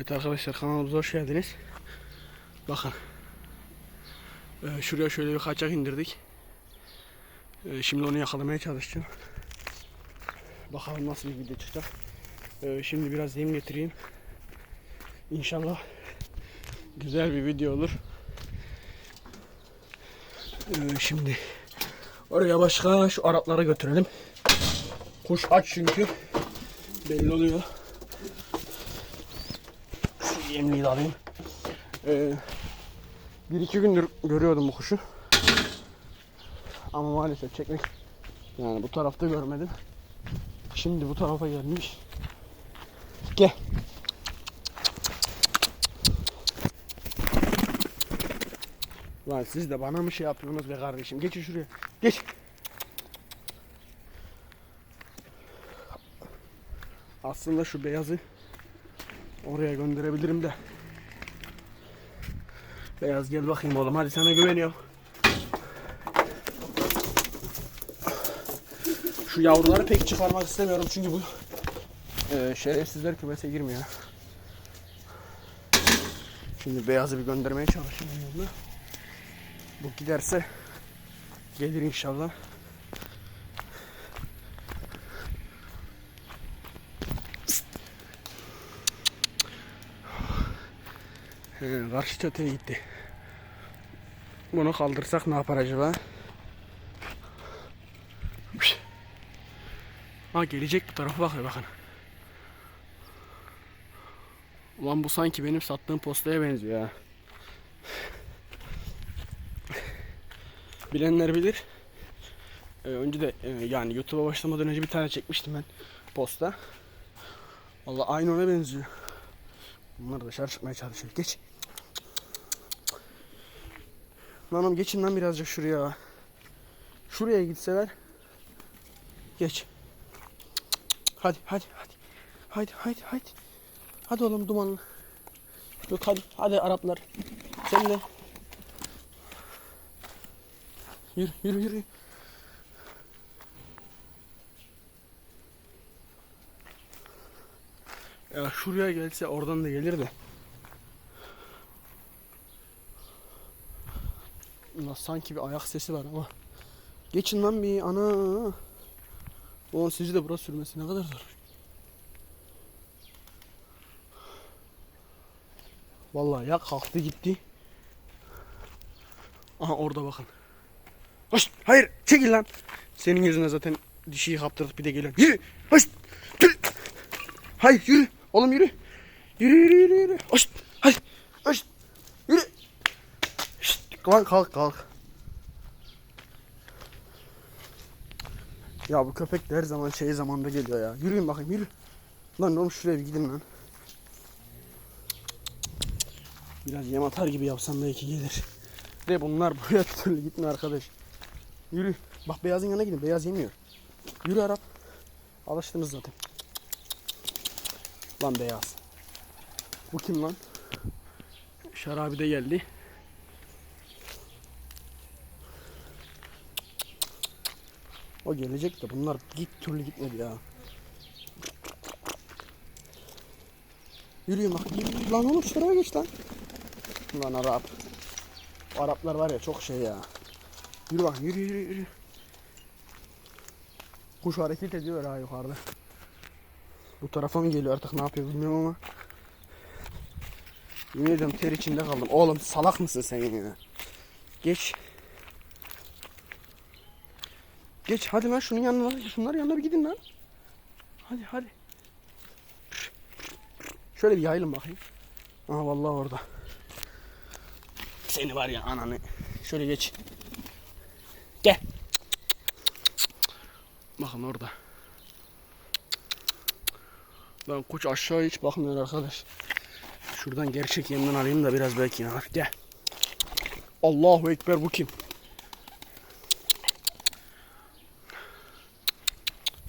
Evet arkadaşlar kanalımıza hoş geldiniz. Bakın. Ee, şuraya şöyle bir kaçak indirdik. Ee, şimdi onu yakalamaya çalışacağım. Bakalım nasıl bir video çıkacak. Ee, şimdi biraz yem getireyim. İnşallah güzel bir video olur. Ee, şimdi oraya başka şu Araplara götürelim. Kuş aç çünkü. Belli oluyor. Şu yemliği de alayım. Ee, bir iki gündür görüyordum bu kuşu. Ama maalesef çekmek yani bu tarafta görmedim. Şimdi bu tarafa gelmiş. Gel. Lan siz de bana mı şey yapıyorsunuz be kardeşim? Geçin şuraya. Geç. Aslında şu beyazı oraya gönderebilirim de. Beyaz gel bakayım oğlum. Hadi sana güveniyorum. Şu yavruları pek çıkarmak istemiyorum çünkü bu e, şerefsizler kümese girmiyor. Şimdi beyazı bir göndermeye çalışayım. Bu giderse gelir inşallah. He, karşı çatıya gitti. Bunu kaldırsak ne yapar acaba? Ha gelecek bu tarafa bakıyor bakın. Ulan bu sanki benim sattığım postaya benziyor ha. Bilenler bilir. Ee, önce de e, yani YouTube'a başlamadan önce bir tane çekmiştim ben posta. Valla aynı ona benziyor. Bunlar dışarı çıkmaya çalışıyor. Geç. Lan oğlum geçin lan birazcık şuraya. Şuraya gitseler. Geç. Hadi hadi hadi. Hadi hadi hadi. Hadi oğlum dumanlı. Yok hadi hadi Araplar. Sen de. Yürü yürü yürü. Ya şuraya gelse oradan da gelir de. Ulan sanki bir ayak sesi var ama. Geçin lan bir ana. Ulan sizi de burası sürmesi ne kadar zor. Vallahi ya kalktı gitti. Aha orada bakın. Hoş, hayır çekil lan. Senin yüzüne zaten dişiyi kaptırdık bir de geliyor. Yürü. Hoş. Yürü. Hayır yürü. Oğlum yürü. Yürü yürü yürü yürü. Hoş. Hadi. Hoş. Lan kalk kalk. Ya bu köpek de her zaman şey zamanda geliyor ya. Yürüyün bakayım yürü. Lan oğlum şuraya bir gidin lan. Biraz yem atar gibi yapsam belki gelir. De bunlar buraya türlü gitmiyor arkadaş. Yürü. Bak beyazın yanına gidin. Beyaz yemiyor. Yürü Arap. Alıştınız zaten. Lan beyaz. Bu kim lan? Şarabi de geldi. O gelecek de bunlar git türlü gitmedi ya. Yürüyün bak. Lan oğlum şu tarafa geç lan. Lan Arap. O Araplar var ya çok şey ya. Yürü bak yürü yürü yürü. Kuş hareket ediyor ha yukarıda. Bu tarafa mı geliyor artık ne yapıyor bilmiyorum ama. Yemin ediyorum ter içinde kaldım. Oğlum salak mısın sen ya? Geç. Geç hadi lan şunun yanına. Şunlar yanına bir gidin lan. Hadi hadi. Şöyle bir yayılın bakayım. Aha vallahi orada. Seni var ya ananı. Şöyle geç. Gel. Bakın orada. Lan kuş aşağı hiç bakmıyor arkadaş. Şuradan gerçek yemden alayım da biraz belki yanar. Gel. Allahu Ekber bu kim?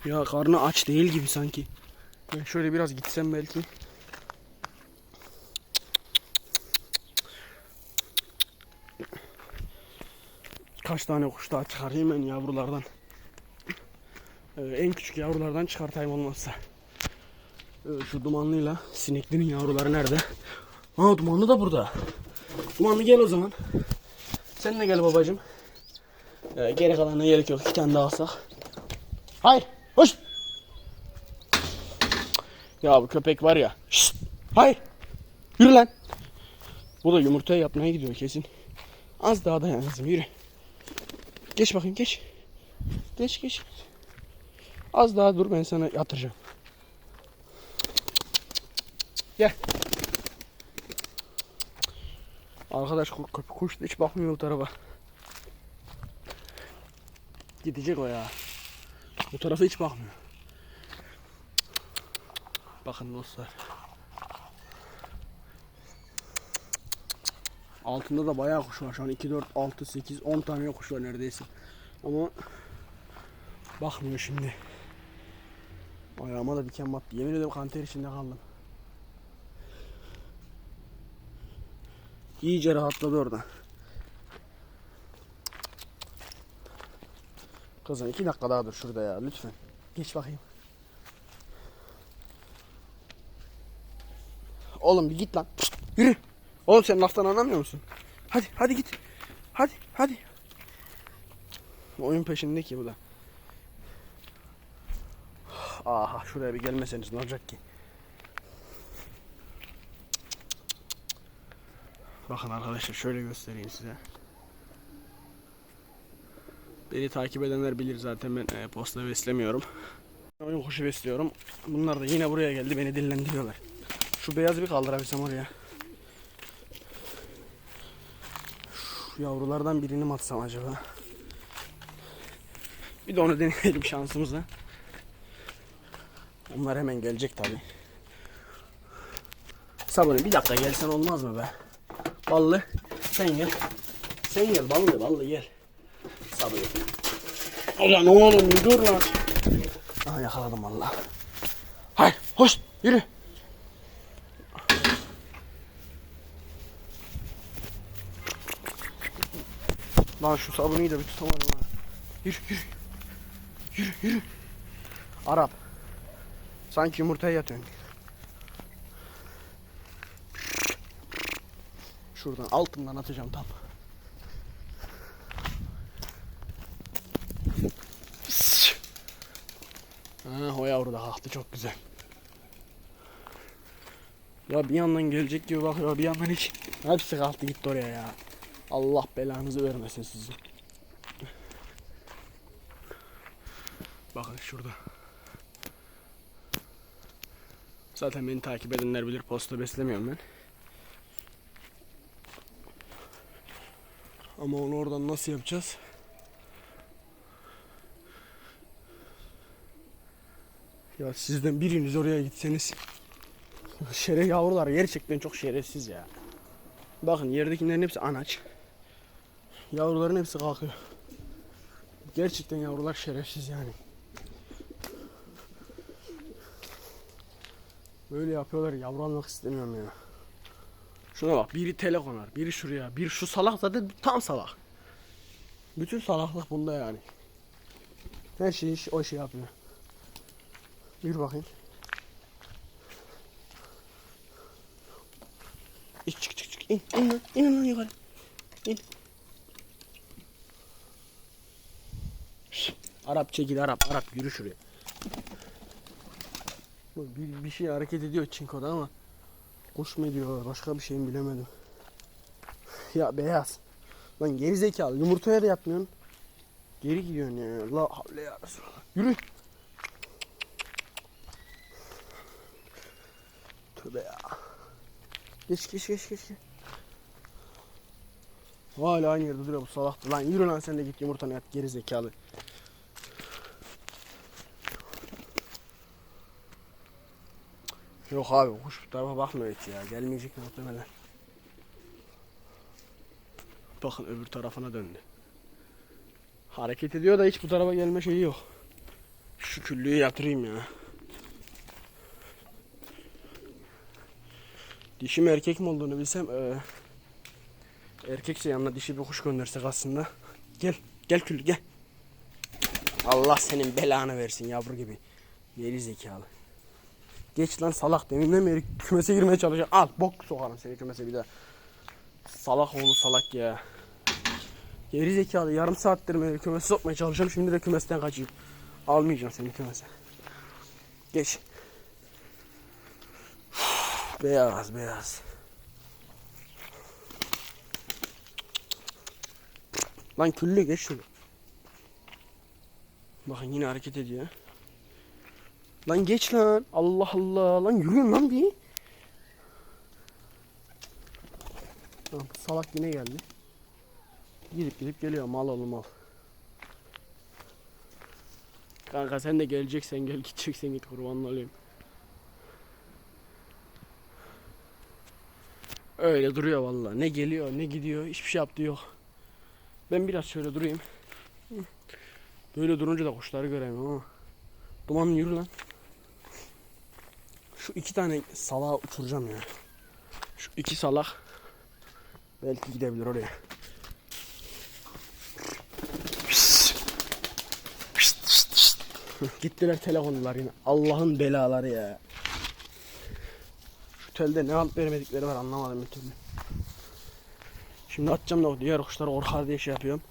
Ya karnı aç değil gibi sanki. Ben şöyle biraz gitsem belki. Kaç tane kuş daha çıkarayım ben yavrulardan. Ee, en küçük yavrulardan çıkartayım olmazsa. Ee, Şu dumanlıyla sineklerin yavruları nerede? Aa dumanlı da burada. Dumanlı gel o zaman. Sen de gel babacım. Ee, geri kalanına gerek yok. İki tane daha alsak. Hayır. Hoş. Ya bu köpek var ya. Şşt. Hayır. Yürü lan. Bu da yumurta yapmaya gidiyor kesin. Az daha dayan kızım yürü. Geç bakayım geç. Geç geç. Az daha dur ben sana yatıracağım. Gel. Arkadaş kuş da hiç bakmıyor bu tarafa. Gidecek o ya. Bu tarafa hiç bakmıyor. Bakın dostlar. Altında da bayağı kuş var şu an 2, 4, 6, 8, 10 tane kuş var neredeyse. Ama bakmıyor şimdi. Ayağıma da diken battı. Yemin ederim kanter içinde kaldım. İyice rahatladı orada. Kızım iki dakika daha dur şurada ya lütfen. Geç bakayım. Oğlum bir git lan. Pişt, yürü. Oğlum sen laftan anlamıyor musun? Hadi hadi git. Hadi hadi. Oyun peşinde ki bu da. Aha şuraya bir gelmeseniz ne olacak ki? Bakın arkadaşlar şöyle göstereyim size. Beni takip edenler bilir zaten ben e, posta beslemiyorum. Oyun kuşu besliyorum. Bunlar da yine buraya geldi beni dillendiriyorlar. Şu beyazı bir kaldırabilsem oraya. Şu yavrulardan birini mi atsam acaba? Bir de onu deneyelim şansımıza. Onlar hemen gelecek tabi. Sabuni bir dakika gelsen olmaz mı be? Ballı sen gel. Sen gel ballı ballı gel. Sabuni. Ulan oğlum dur lan. Aha yakaladım valla. Hayır hoş yürü. Lan şu sabuniyi da bir tutamadım ha. Yürü yürü. Yürü yürü. Arap. Sanki yumurtaya yatıyorsun. Şuradan altından atacağım tam. Ha, kalktı çok güzel. Ya bir yandan gelecek gibi bakıyor bir yandan hiç. Hepsi kalktı gitti oraya ya. Allah belanızı vermesin sizi. Bakın şurada. Zaten beni takip edenler bilir posta beslemiyorum ben. Ama onu oradan nasıl yapacağız? Ya sizden biriniz oraya gitseniz Şeref yavrular gerçekten çok şerefsiz ya. Bakın yerdekilerin hepsi anaç. Yavruların hepsi kalkıyor. Gerçekten yavrular şerefsiz yani. Böyle yapıyorlar yavru almak istemiyorum ya. Şuna bak biri tele konar, biri şuraya, biri şu salak zaten tam salak. Bütün salaklık bunda yani. Her şeyi o şey yapıyor. Yürü bakayım. İn, çık çık çık in in lan in lan yukarı. İn. Şşt, Arap çekil Arap Arap yürü şuraya. Bir, bir şey hareket ediyor çinkoda ama kuş mu ediyor başka bir şey mi bilemedim. Ya beyaz. Lan geri zekalı yumurtaya da yapmıyorsun. Geri gidiyorsun ya. Allah havle ya Resulallah. Yürü. Tövbe ya. Geç geç geç. geç. Hala aynı yerde duruyor bu salaktı. Lan yürü lan sen de git yumurtanı yat geri zekalı. Yok abi kuş bu tarafa bakmıyor hiç ya. Gelmeyecek muhtemelen. Bakın öbür tarafına döndü. Hareket ediyor da hiç bu tarafa gelme şeyi yok. Şu küllüğü yatırayım ya. Dişi mi erkek mi olduğunu bilsem eee erkekse yanına dişi bir kuş göndersek aslında. Gel gel küllü gel. Allah senin belanı versin yavru gibi. Geri zekalı. Geç lan salak deminden beri kümese girmeye çalışıyor. Al bok sokarım seni kümese bir daha. Salak oğlu salak ya. Geri zekalı yarım saattir beri kümese sokmaya çalışıyorum. Şimdi de kümesten kaçayım. Almayacağım seni kümese. Geç. Beyaz beyaz. Lan küllü geç şunu. Bakın yine hareket ediyor. Lan geç lan. Allah Allah. Lan yürüyün lan bir. Bu salak yine geldi. Gidip gidip geliyor. Mal oğlum mal. Kanka sen de geleceksen gel gideceksen git kurbanın olayım. Öyle duruyor vallahi. Ne geliyor ne gidiyor hiçbir şey yaptığı yok. Ben biraz şöyle durayım. Böyle durunca da kuşları göremiyorum ama. Duman yürü lan. Şu iki tane salağı uçuracağım ya. Şu iki salak belki gidebilir oraya. Gittiler telefonlar yine. Allah'ın belaları ya. Şu ne alt vermedikleri var anlamadım bir türlü. Şimdi atacağım da o diğer kuşları orkar diye şey yapıyorum.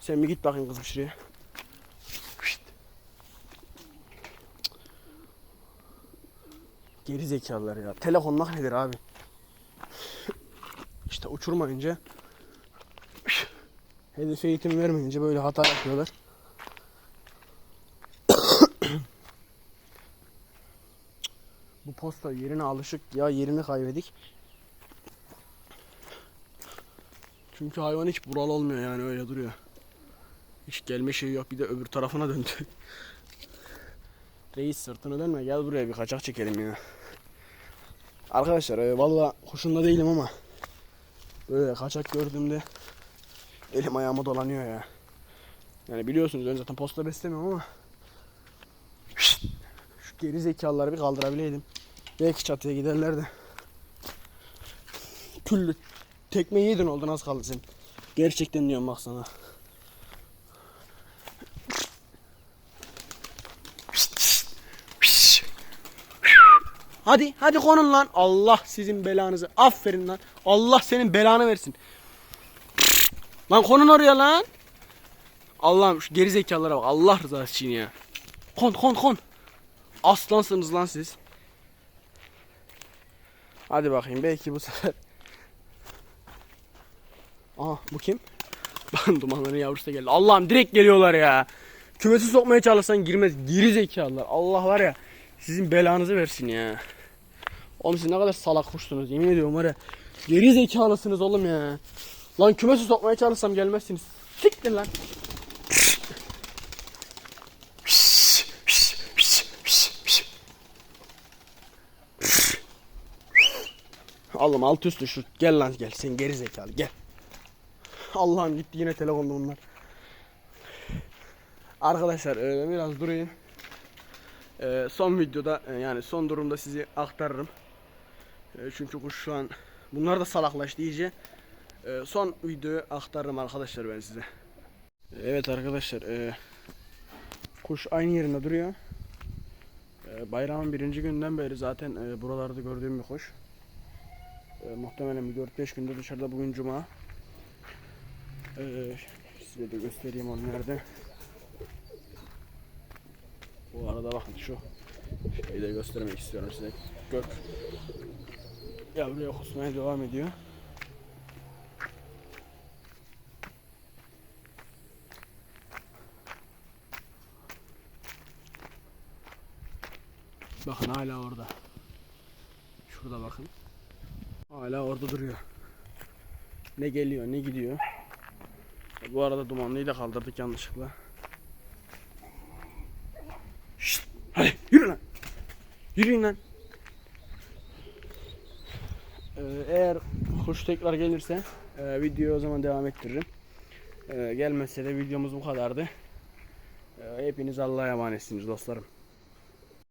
Sen bir git bakayım kızım şuraya. Geri zekalılar ya. Telefonlar nedir abi? İşte uçurmayınca hedefe eğitim vermeyince böyle hata yapıyorlar. Posta yerine alışık ya yerini kaybedik. Çünkü hayvan hiç buralı olmuyor yani öyle duruyor. Hiç gelme şeyi yok bir de öbür tarafına döndü. Reis sırtını dönme gel buraya bir kaçak çekelim ya. Arkadaşlar e, valla hoşunda değilim ama böyle kaçak gördüğümde elim ayağıma dolanıyor ya. Yani biliyorsunuz ben zaten posta beslemiyorum ama şu geri zekalıları bir kaldırabileydim. Belki çatıya giderler de. Küllü tekme yedin oldun az kaldı sen. Gerçekten diyorum bak sana. Hadi hadi konun lan. Allah sizin belanızı. Aferin lan. Allah senin belanı versin. Lan konun oraya lan. Allah'ım şu geri zekalara bak. Allah rızası için ya. Kon kon kon. Aslansınız lan siz. Hadi bakayım belki bu sefer. Aha bu kim? Bakın dumanların yavrusu da geldi. Allah'ım direkt geliyorlar ya. Kümesi sokmaya çalışsan girmez. Geri zekalılar. Allah var ya sizin belanızı versin ya. Oğlum siz ne kadar salak kuşsunuz yemin ediyorum var ya. Geri zekalısınız oğlum ya. Lan kümesi sokmaya çalışsam gelmezsiniz. Siktir lan. Oğlum alt üstü şu. Gel lan gel. Sen geri zekalı gel. Allah'ım gitti yine telefonda bunlar. Arkadaşlar e, biraz durayım. E, son videoda e, yani son durumda sizi aktarırım. E, çünkü kuş şu an bunlar da salaklaştı iyice. E, son videoyu aktarırım arkadaşlar ben size. Evet arkadaşlar e, kuş aynı yerinde duruyor. E, bayramın birinci günden beri zaten e, buralarda gördüğüm bir kuş. E, muhtemelen bir 4-5 gündür dışarıda bugün cuma. Ee, size de göstereyim onu nerede. Bu arada bakın şu şeyi de göstermek istiyorum size. Gök yavruya kusmaya devam ediyor. Bakın hala orada. Şurada bakın. Hala orada duruyor. Ne geliyor ne gidiyor. Bu arada dumanlıyı da kaldırdık yanlışlıkla. Şşt, hadi yürü lan. Yürüyün lan. Ee, eğer kuş tekrar gelirse e, videoyu o zaman devam ettiririm. Ee, gelmezse de videomuz bu kadardı. Ee, hepiniz Allah'a emanetsiniz dostlarım.